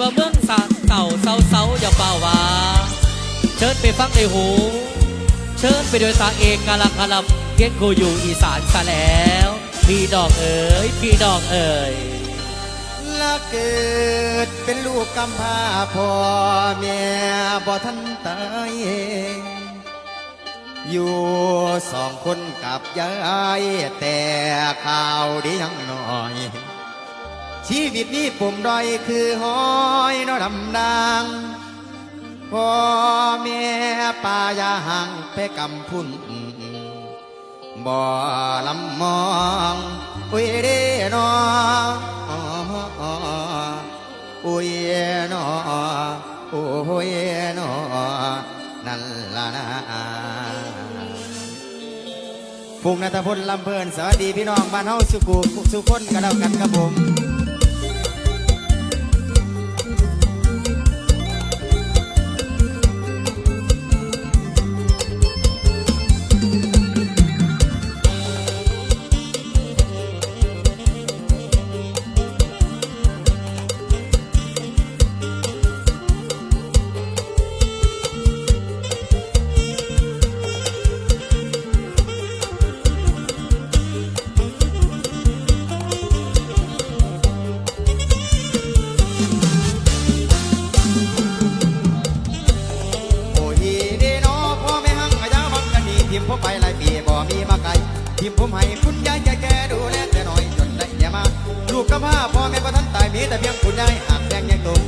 ว่าเมืองสาเก่าเศร้าเศร้าอย่าเป่าวาเชิญไปฟังในหู เชิญไปโดยตาเอกกาลังกาลำเพียงกูอยู่อีสานซะแล้ว พี่ดอกเอ๋ยพี่ดอกเอ๋ยละเกิดเป็นลูกกำพร้าพ่อแม่บ่ทันตายอยู่สองคนกับยายแต่ข่าวดียังน้อย ชีวิตนี้ปุ่มดอยคือห้อยนอดำดังพ่อแม่ป่ายาห่างไปกำพุ่นบ่ลำมองอุ้ยเด้นออุ้ยนออุ้ยนอนั่นล่ะนะภูมินัทพลลำเพลินสวัสดีพี่น้องบ้านเฮาสุกุสุคนกันแล้วกันครับผม ผมให้คุณยายแก่ดูแลแต่น้อยจนได้แย่มา ลูกกับพ่อพ่อแม่บ่ทันตายมีแต่เพียงคุณยายหักแดงแยังตุ่ม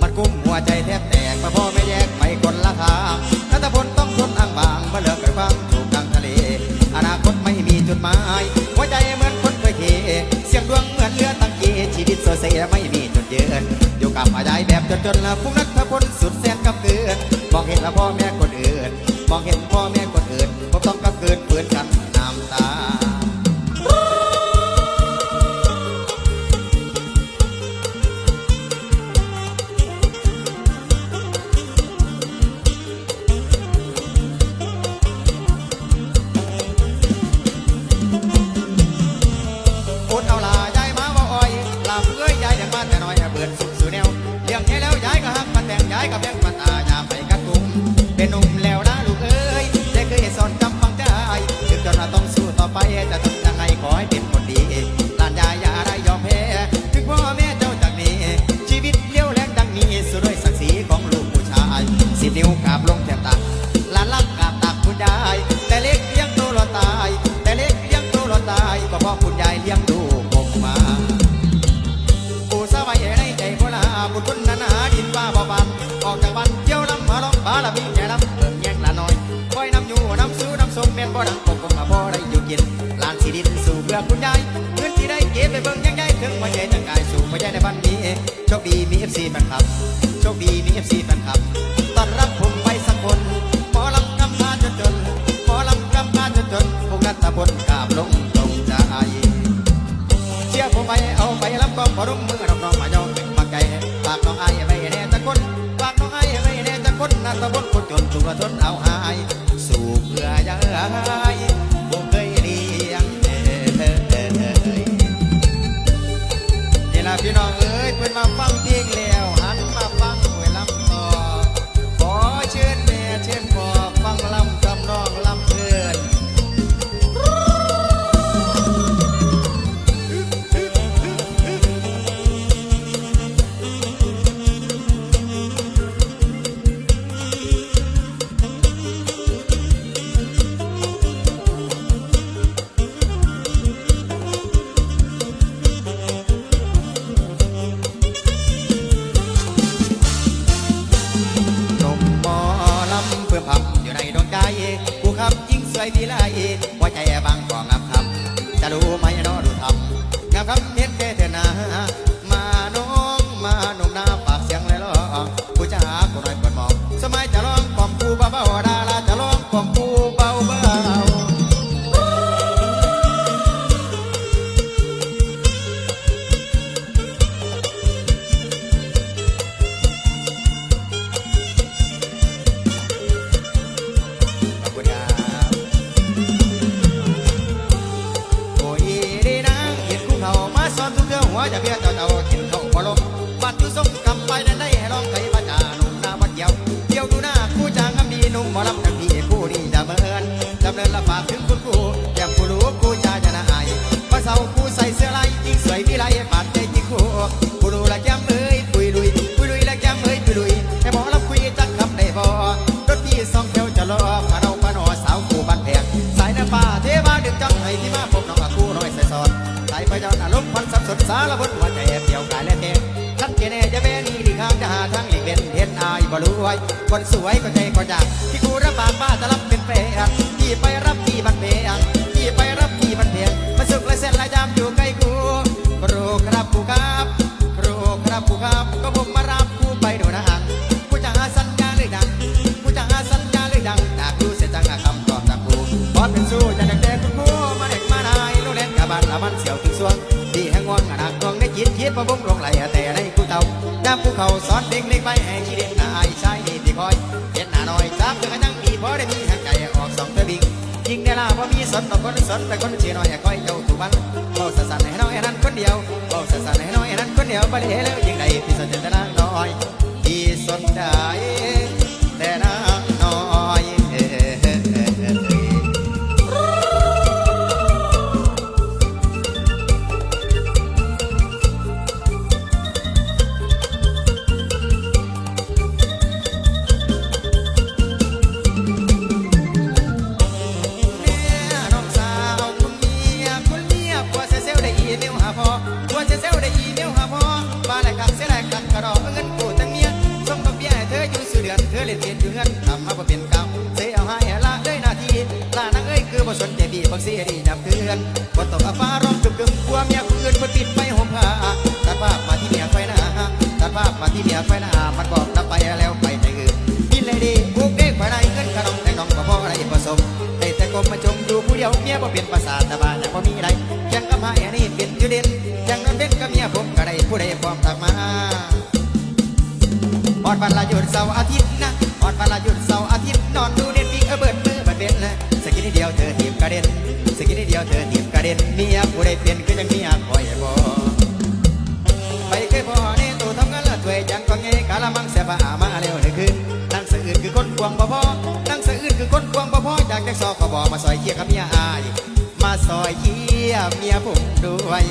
มันกุ้มหัวใจแทบแตกมาพ่อแม่แยกไปคนละทางนัตพลต้องทนอ้างบางมาเลิกไปฟังถูกกลางทะเล อนาคตไม่มีจุดหมาย หัวใจเหมือนคนเคยเทเสียงดวงเหมือนเรือตั้งเกชีวิตโซเซไม่มีจุดยืนอยู่กับอาญายแบบจนๆละพุ่งนักทพลสุดแสนกับเกินมองเห็นละพ่อแม่คนอื่นมองเห็นพ่อแม่คนอื่นผมต้องกับเกินเปืนกันายกับยังมันตาย ที่ได้เก็บไปเบิ่งยังใหญ่ถึงมาใหญ่จังกายสู่มาใหญ่ในบ้านนี้โชคดีมีเอฟซีแฟนคลับโชคดีมีเอฟซีแฟนคลับต้อนรับผมไปสักคนหมอลำกำพร้าจนจนหมอลำกำพร้าจนจนพวกนัตตะพลกาบลงตรงใจเชื่อผมไปเอาไปลำกองพอรุ่งมือน้องน้องมายองเป็นปากใจฝากน้องไอ้ไว้แน่ตะคนฝากน้องไอ้ไว้แน่ตะคนนักตะบนคนจนถูกระทนเอาหายสู่เพื่อยาย อ้ย จะเบี้ยเจ้าเจ้า สารบนหัวใจเดี่ยวกายและแทงท่านเจเนจะแม่นี่ดีข้างจะหาทางหลีกเล่นเห็นอายบ่รู้ไว้คนสวยก็ใจก็จากที่กูรับปากบ้าจะรับเป็นแฟนที่ไปรับที่บันเพงที่ไปรับที่บันเพงมาสุกและเส้นลายจามอยู่กัน วงในจิตคิดประบุงลงไหลแต่ในกูเต่าน้ำภูเขาสอนเด็กเล็กไปให้ชีเด็กนายชายนี่ที่คอยเห็นหน้าน้อยจับเพื่อยังมีพอได้มีทางใจออกสองเธอบิงยิงได้ล่าพอมีสนต่อคนสนแต่คนเชียร์น้อยคอยเจ้าทุกวันเบาสั่นให้น้อยนั้นคนเดียวเบาสั่นให้น้อยนั้นคนเดียวไปเห็นแล้วยิงได้ที่สนแต่นางน้อยที่สนได้แต่นางน้อย อเล่นเปลี่ยนอยู่เงินทำมาบ่เป็นเก่าเสียเอาให้ละได้หน้าที่ลานางเอ้ยคือบ่สนใจบีบักเสียดีนับเทือนบ่ตกอาฟ้าร้องกึ่มกึ่มกลัวเมียคนอื่นบ่ปิดไปห่มผ้าตัดภาพมาที่เมียไฟหน้าตัดภาพมาที่เมียไฟหน้ามันบอกนับไปแล้วไปในอื่นกินเลยดีบุกเด็กภายในเงินขนมแต่น้องก็พอได้ผสมได้แต่กบมาจมดูผู้เดียวเมียบ่เป็นภาษาตะ เด็นเมียผู้ใดเป็นคือยังเมียคอยบ่ไปเคยพอในตัวทำงานละถวยจังก็ไงกาละมังเสียบ้ามาเร็วเลยคืนนั่งสะอื่นคือคนควงบ่พอนั่งสะอื่นคือคนควงบ่พออยากจะซอกก็บอกมาซอยเคียกับเมียอาย มาซอยเคียเมียผมด้วย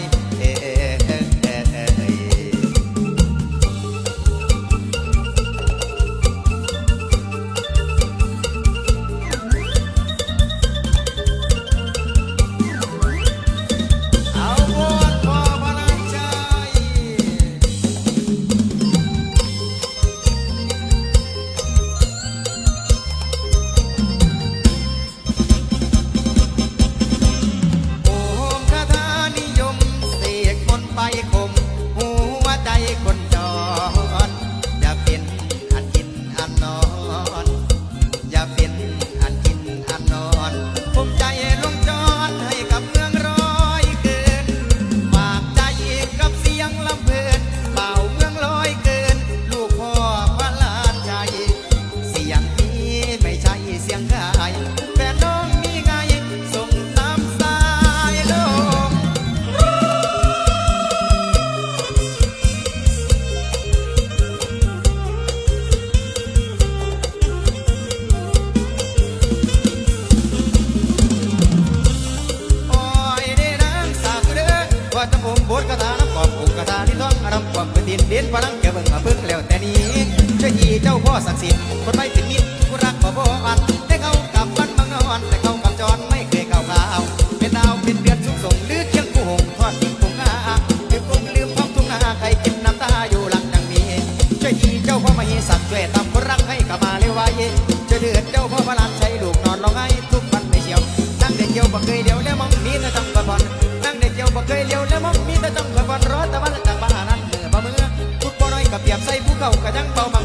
พ่อศักดิ์สิทธิ์คนไม่เป็นมิตรผู้รักบ่บ่อันได้เขากลับบ้านบางนอน แต่เขากับจรไม่เคยเข้าขาว เป็นดาวเป็นเดือนสุขส่งหรือเคียงผู้หงทอดทิ้งคงอาลืมคงลืมท้องทุ่งนาใครกินน้ำตาอยู่หลังดังมีเจ้าหยีเจ้าพ่อมหิสัตว์ช่วยทำคนรักให้กลับมาเร็วไวเจ้าเดือดเจ้าพ่อพระลานใช้ลูกนอนร้องไห้ทุกวันไม่เชียวนั่งเด็กเดียวบ่เคยเดียวแล้วมองมีแต่จ้องกระบอนนั่งเด็กเดียวบ่เคยเลี้ยวแล้วมองมีแต่จ้องกระบอนรอแต่วันจากบ้านนั้นเมื่อบ่เมื่อทุกบ่น้อยกับเปียบใส่ผู้เก่ากะยังเบา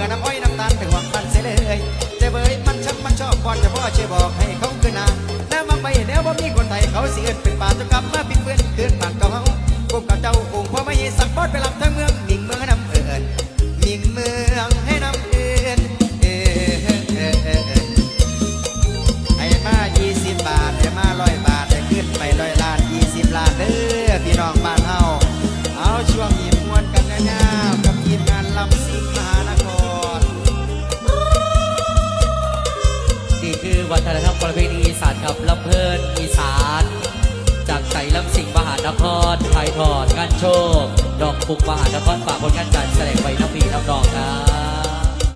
มื่อน้ำอ้อยน้ำตาลไปหวังบ้านเสียเลยจ้เบยมันช่างมันชอบก่อนจะพ่อช่วยบอกให้เขาขึ้นนาแล้วมังไปแล้วบ่ามีคนไทยเขาสิเอิ้นเป็นป่าจะกลับมาเป็นเพื่อนคืนบ้านเก่าเฮาพวกกับเจ้าองค์พ่อไม่สักบอดไปหลำทั้งเมืองมิ่งเมืองน้ำเอิญมิ่งเมืองให้น้ำเอิญเอ้เอ้เอ้เอ้เอ้ให้มา20บาทให้มาร้อยบาทให้ขึ้นไปร้อยล้าน20ล้านเด้อพี่น้องบ้านเฮาเอาช่วงนี้มวนกันงามๆกับทีมงานลำซิง วัฒนธรรมประเพณีอีสานกับลำเพลินอีสาน จากใส่ลำสิงห์มหานครไทยทอดงานโชค ดอกปุกมหานครฝากผลงานการแสดงไว้น้ำพีน้ำดองครับ